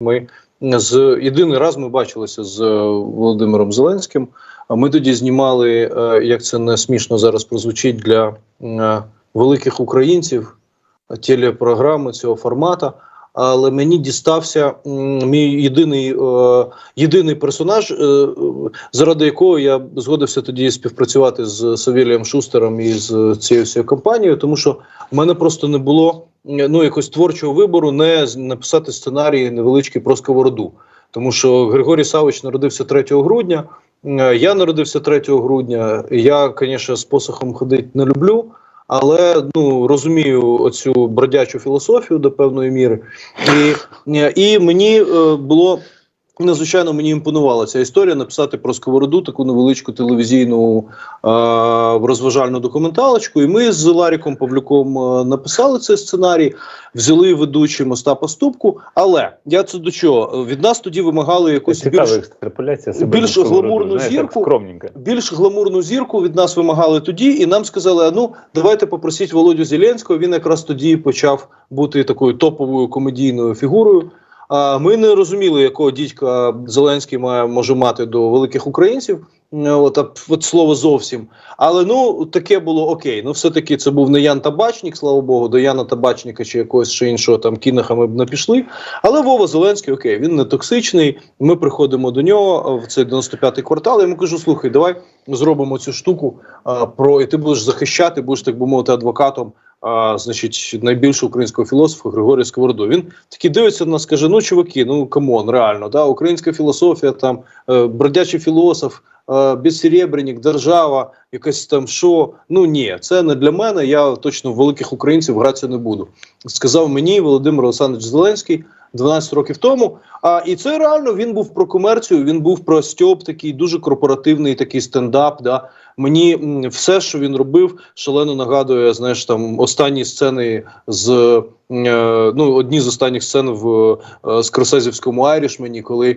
Ми з єдиний раз ми бачилися з е, Володимиром Зеленським. Ми тоді знімали, е, як це не смішно зараз прозвучить для е, великих українців телепрограми цього формату. Але мені дістався мій єдиний, єдиний персонаж, заради якого я згодився тоді співпрацювати з Савілієм Шустером і з цією всією компанією, тому що в мене просто не було ну якось творчого вибору не написати сценарій невеличкий про сковороду. Тому що Григорій Савич народився 3 грудня. е, Я народився 3 грудня. Я, звісно, з посохом ходити не люблю, але ну розумію оцю бродячу філософію до певної міри. І, е, і мені е, було надзвичайно мені імпонувала ця історія написати про сковороду таку невеличку телевізійну е, розважальну документалочку. І ми з Ларіком Павлюком е, написали цей сценарій, взяли ведучим Остапа Ступку. Але я це до чого? Від нас тоді вимагали якусь більш більш гламурну зірку. скромненько. більш гламурну зірку від нас вимагали тоді, і нам сказали: а ну давайте попросіть Володю Зеленського. Він якраз тоді почав бути такою топовою комедійною фігурою. Ми не розуміли, якого дідька Зеленський має може мати до великих українців. От, от слово зовсім. Але ну таке було окей. Ну, все-таки це був не Ян Табачник, слава Богу, до Яна Табачника чи якогось ще іншого там кінаха ми б не пішли. Але Вова Зеленський, окей, він не токсичний. Ми приходимо до нього в цей 95-й квартал. Я йому кажу: слухай, давай зробимо цю штуку а, про і ти будеш захищати, будеш так би мовити, адвокатом. А, значить, найбільшого українського філософа Григорія Сковороду. Він такий дивиться на нас, каже: ну чуваки, ну камон, реально, да, українська філософія, там е, бродячий філософ, е, безсеребренник, держава, якась там що. Ну ні, це не для мене. Я точно великих українців гратися не буду. Сказав мені Володимир Олександрович Зеленський 12 років тому. А і це реально він був про комерцію. Він був про Стьоп, такий дуже корпоративний такий стендап. Да. Мені все, що він робив, шалено нагадує, знаєш, там останні сцени з ну, одні з останніх сцен в е, Скорсезівському Айрішмені, коли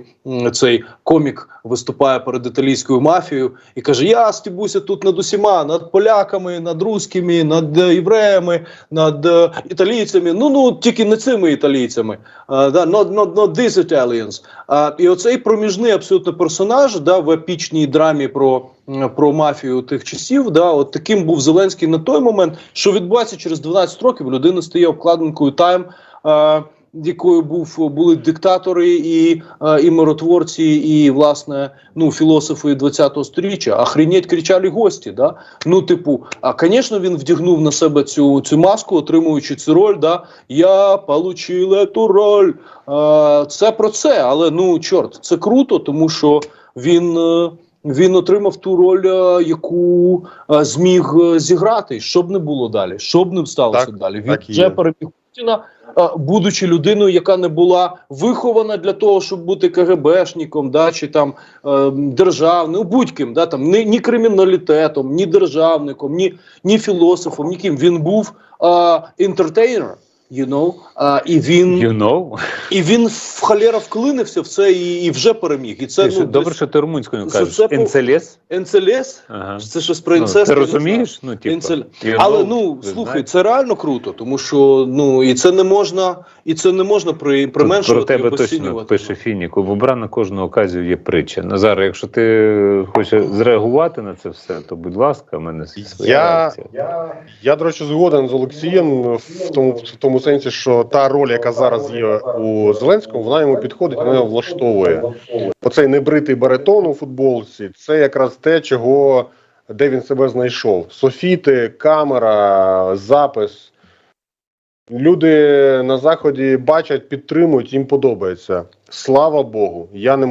цей комік виступає перед італійською мафією і каже: Я стібуся тут над усіма, над поляками, над русскими, над е, євреями, над е, італійцями. Ну ну тільки не цими італійцями. Uh, not, not, not these Italians. І оцей проміжний абсолютно персонаж да, в епічній драмі про, про мафію тих часів. Да, от таким був Зеленський на той момент, що відбувається через 12 років. Людина стає обкладинкою Time. А, якою був були диктатори і, е, і миротворці, і власне ну філософи 20-го сторіччя. Охренеть кричали гості. Да? Ну, типу, а звісно, він вдягнув на себе цю, цю маску, отримуючи цю роль. Да? Я получила ту роль. Е, це про це, але ну чорт, це круто, тому що він. Він отримав ту роль, е, яку е, зміг е, зіграти. Що б не було далі, що б не сталося Так, далі. Він вже переміг Путіна, будучи людиною, яка не була вихована для того, щоб бути КГБшником, да, чи там державним, будь-ким, да, там, ні, ні криміналітетом, ні державником, ні, ні філософом, ніким. Він був інтертейнер. You know, а, і він You know? і він в халера вклинився в це і, і вже переміг. І це що, ну, добре, що ти румунською це- кажеш. це Енцелес? Енцелес, Ага. це щось про Ну, ти розумієш? Ну, типу, Інцель- you Але ну слухай, знаєте. це реально круто, тому що ну і це не можна, і це не можна при применшувати про тебе і точно пише Фініку. В обрана кожну оказію є притча. Назар, якщо ти хочеш зреагувати на це все, то будь ласка, в мене своя Я- реакція. Я, до речі, згоден з Олексієм в тому, в тому сенсі, що та роль, яка зараз є у Зеленському, вона йому підходить, вона його влаштовує. Оцей небритий баритон у футболці це якраз те, чого де він себе знайшов. Софіти, камера, запис. Люди на заході бачать, підтримують, їм подобається. Слава Богу, я не можу.